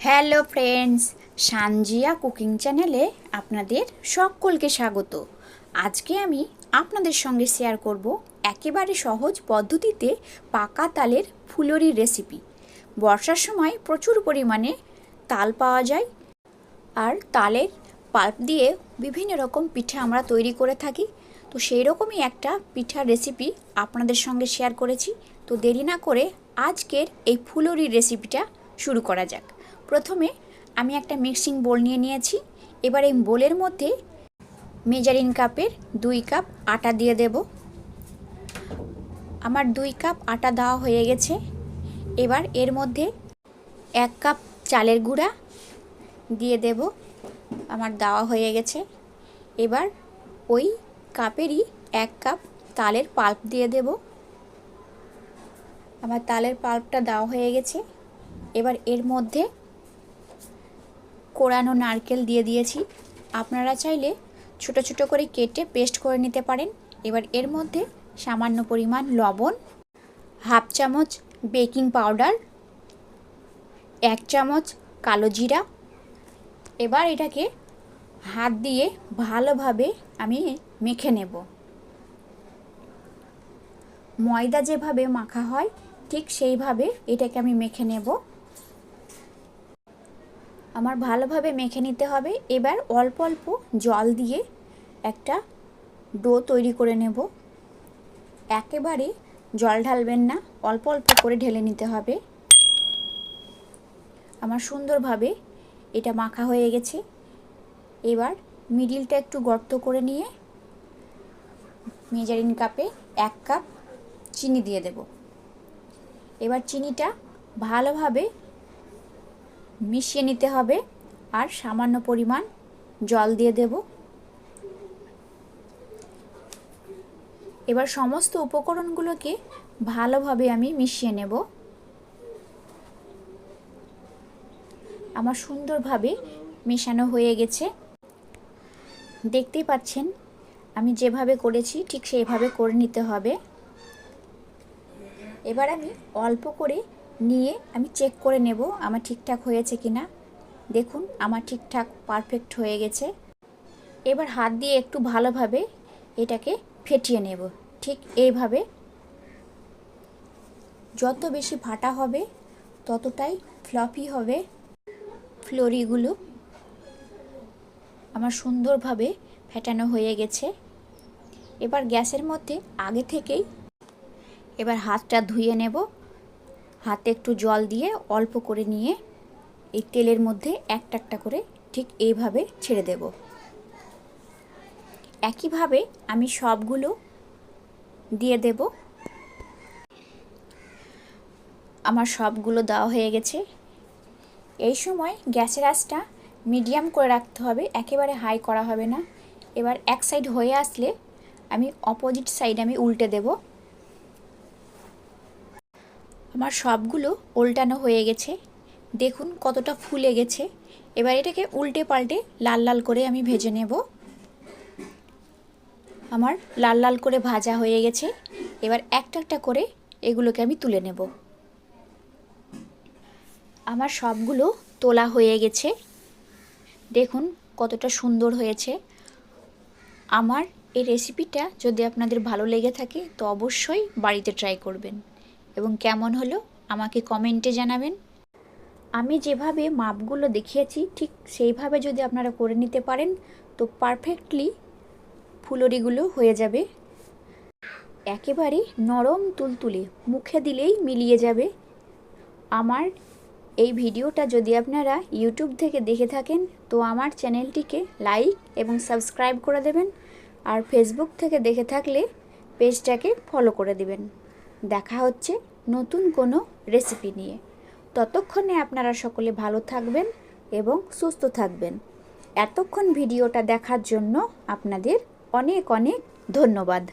Hello friends Sanjia cooking চ্যানেলে আপনাদের সকলকে স্বাগত। আজকে আমি আপনাদের সঙ্গে শেয়ার করব একেবারে সহজ পদ্ধতিতে পাকা তালের ফুলরির রেসিপি বর্ষার সময় প্রচুর পরিমাণে তাল পাওয়া যায় আর তালের পাল্প দিয়ে বিভিন্ন রকম পিঠা আমরা তৈরি করে থাকি। তো সেই রকমই একটা পিঠার রেসিপি আপনাদের সঙ্গে শেয়ার করেছি। তো দেরি না করে আজকের এই ফুলরির রেসিপিটা শুরু করা যাক। প্রথমে আমি একটা মিক্সিং বোল নিয়ে নিয়েছি। এবার এই বোলের মধ্যে মেজারিন কাপের দুই কাপ আটা দিয়ে দেব। আমার দুই কাপ আটা দেওয়া হয়ে গেছে। এবার এর মধ্যে এক কাপ চালের গুঁড়া দিয়ে দেব। আমার দেওয়া হয়ে গেছে। এবার ওই কাপেরই এক কাপ তালের পাল্প দিয়ে দেব। আমার তালের পাল্পটা দেওয়া হয়ে গেছে। এবার এর মধ্যে কোরানো নারকেল দিয়ে দিয়েছি। আপনারা চাইলে ছোট ছোট করে কেটে পেস্ট করে নিতে পারেন। এবার এর মধ্যে সামান্য পরিমাণ লবণ, হাফ চামচ বেকিং পাউডার, এক চামচ কালো জিরা। এবার এটাকে হাত দিয়ে ভালোভাবে আমি মেখে নেব। ময়দা যেভাবে মাখা হয়, ঠিক সেইভাবে এটাকে আমি মেখে নেব। আমার ভালোভাবে মেখে নিতে হবে। এবার অল্প অল্প জল দিয়ে একটা ডো তৈরি করে নেব। একেবারে জল ঢালবেন না, অল্প অল্প করে ঢেলে নিতে হবে। আমার সুন্দরভাবে এটা মাখা হয়ে গেছে। এবার মিডিলটা একটু গর্ত করে নিয়ে মেজারিন কাপে এক কাপ চিনি দিয়ে দেব। এবার চিনিটা ভালোভাবে মিশিয়ে নিতে হবে আর সামান্য পরিমাণ জল দিয়ে দেব। এবার সমস্ত উপকরণগুলোকে ভালোভাবে আমি মিশিয়ে নেব। আমার সুন্দরভাবে মেশানো হয়ে গেছে। দেখতেই পাচ্ছেন, আমি যেভাবে করেছি ঠিক সেইভাবে করে নিতে হবে। এবার আমি অল্প করে নিয়ে আমি চেক করে নেব আমার ঠিকঠাক হয়েছে কি না দেখুন, আমার ঠিকঠাক পারফেক্ট হয়ে গেছে। এবার হাত দিয়ে একটু ভালোভাবে এটাকে ফেটিয়ে নেব। ঠিক এইভাবে। যত বেশি ফাটা হবে, ততটাই ফ্লপি হবে ফ্লোরিগুলো। আমার সুন্দরভাবে ফেটানো হয়ে গেছে। এবার গ্যাসের মধ্যে আগে থেকেই এবার হাতটা ধুয়ে নেব। হাতে একটু জল দিয়ে অল্প করে নিয়ে এই তেলের মধ্যে একটা একটা করে ঠিক এইভাবে ছেড়ে দেব। একইভাবে আমি সবগুলো দিয়ে দেব। আমার সবগুলো দেওয়া হয়ে গেছে। এই সময় গ্যাসের আঁচটা মিডিয়াম করে রাখতে হবে, একেবারে হাই করা হবে না। এবার এক সাইড হয়ে আসলে আমি অপোজিট সাইড আমি উল্টে দেব। আমার সবগুলো উল্টানো হয়ে গেছে। দেখুন কতটা ফুলে গেছে এবার এটাকে উল্টে পাল্টে লাল লাল করে আমি ভেজে নেব। আমার লাল লাল করে ভাজা হয়ে গেছে। এবার একটা একটা করে এগুলোকে আমি তুলে নেব। আমার সবগুলো তোলা হয়ে গেছে। দেখুন কতটা সুন্দর হয়েছে। আমার এই রেসিপিটা যদি আপনাদের ভালো লেগে থাকে তো অবশ্যই বাড়িতে ট্রাই করবেন। এবং কেমন হলো আমাকে কমেন্টে জানাবেন। আমি যেভাবে মাপগুলো দেখিয়েছি, ঠিক সেইভাবে যদি আপনারা করে নিতে পারেন, তো পারফেক্টলি ফুলরিগুলো হয়ে যাবে। একেবারে নরম তুলতুলে, মুখে দিলেই মিলিয়ে যাবে। আমার এই ভিডিওটা যদি আপনারা ইউটিউব থেকে দেখে থাকেন, তো আমার চ্যানেলটিকে লাইক এবং সাবস্ক্রাইব করে দেবেন। আর ফেসবুক থেকে দেখে থাকলে পেজটাকে ফলো করে দেবেন। দেখা হচ্ছে নতুন কোনো রেসিপি নিয়ে। ততক্ষণে আপনারা সকলে ভালো থাকবেন এবং সুস্থ থাকবেন। এতক্ষণ ভিডিওটা দেখার জন্য আপনাদের অনেক অনেক ধন্যবাদ।